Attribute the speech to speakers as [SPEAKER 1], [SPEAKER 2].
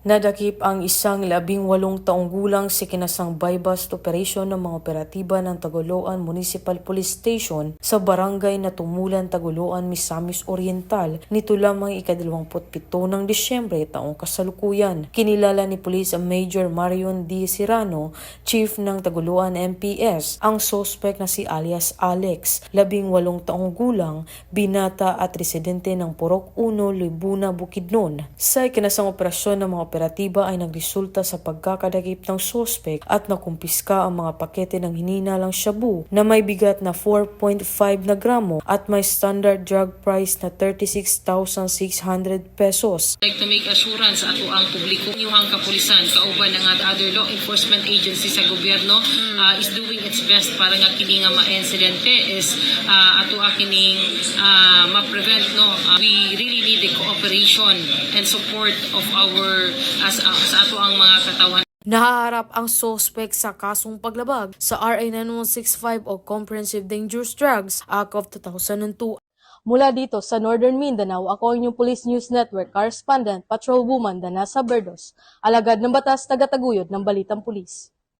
[SPEAKER 1] Nadakip ang isang labing walong taong gulang sa kinasang bypass operation ng mga operatiba ng Tagoloan Municipal Police Station sa barangay na Tumulan, Tagoloan, Misamis Oriental nito lamang ikadalawamputpito ng Disyembre taong kasalukuyan. Kinilala ni Police Major Marion D. Sirano, Chief ng Tagoloan MPS, ang sospek na si alias Alex, labing walong taong gulang, binata at residente ng Purok 1, Libuna, Bukidnon. Sa ikinasang operasyon ng mga operatiba ay nagresulta sa pagkakadakip ng sospek at nakumpiska ang mga pakete ng hininalang shabu na may bigat na 4.5 na gramo at may standard drug price na 36,600 pesos.
[SPEAKER 2] like to make assurance ato ang publiko. Inyong kapulisan kauban ng at other law enforcement agency sa gobyerno uh, is doing its best para nga kini nga ma-insidente is uh, ato a kining uh, ma-prevent no? Uh, we really need the cooperation and support of our as uh, sa ato ang mga katawan
[SPEAKER 1] Nahaharap ang sospek sa kasong paglabag sa RA 9165 o Comprehensive Dangerous Drugs Act of 2002. Mula dito sa Northern Mindanao, ako ang inyong Police News Network correspondent Patrol Woman Danasa Berdos, alagad ng batas tagataguyod ng Balitang Pulis.